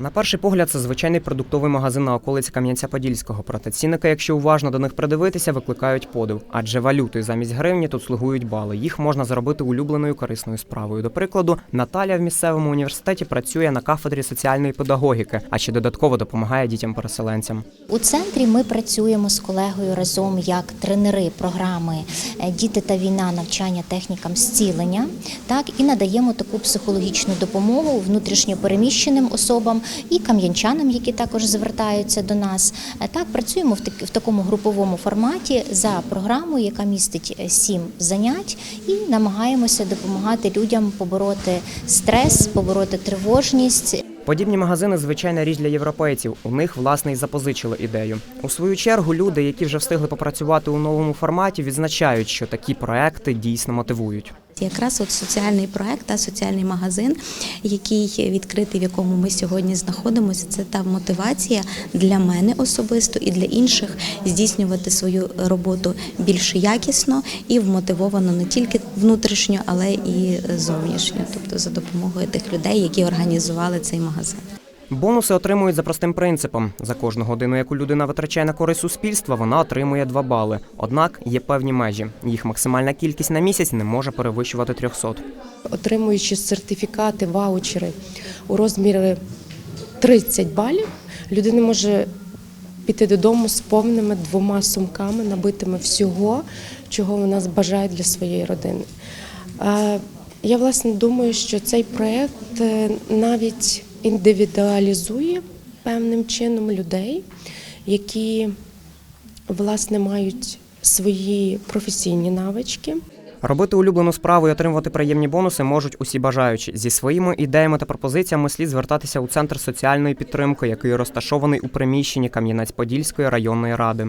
На перший погляд, це звичайний продуктовий магазин на околиці Кам'янця-Подільського. Проте цінники, якщо уважно до них придивитися, викликають подив. Адже валютою замість гривні тут слугують бали. Їх можна заробити улюбленою корисною справою. До прикладу, Наталя в місцевому університеті працює на кафедрі соціальної педагогіки, а ще додатково допомагає дітям-переселенцям. У центрі ми працюємо з колегою разом як тренери програми е, Діти та війна навчання технікам зцілення. Так і надаємо таку психологічну допомогу внутрішньопереміщеним особам і кам'янчанам, які також звертаються до нас. Е, Так працюємо в так- в такому груповому форматі за програмою, яка містить е, сім занять, і намагаємося допомагати людям побороти стрес, побороти тривожність. Подібні магазини звичайна річ для європейців. У них власне й запозичили ідею. У свою чергу люди, які вже встигли попрацювати у новому форматі, відзначають, що такі проекти дійсно мотивують. Якраз от соціальний проект та соціальний магазин, який відкритий, в якому ми сьогодні знаходимося, це та мотивація для мене особисто і для інших здійснювати свою роботу більш якісно і вмотивовано не тільки внутрішньо, але і зовнішньо, тобто за допомогою тих людей, які організували цей магазин. Бонуси отримують за простим принципом: за кожну годину, яку людина витрачає на користь суспільства, вона отримує 2 бали. Однак є певні межі. Їх максимальна кількість на місяць не може перевищувати 300. отримуючи сертифікати, ваучери у розмірі 30 балів, людина може піти додому з повними двома сумками, набитими всього, чого вона бажає для своєї родини. Е, Я власне думаю, що цей проєкт е, навіть індивідуалізує певним чином людей, які власне мають свої професійні навички. Робити улюблену справу і отримувати приємні бонуси можуть усі бажаючі. Зі своїми ідеями та пропозиціями слід звертатися у центр соціальної підтримки, який розташований у приміщенні Кам'янець-Подільської районної ради.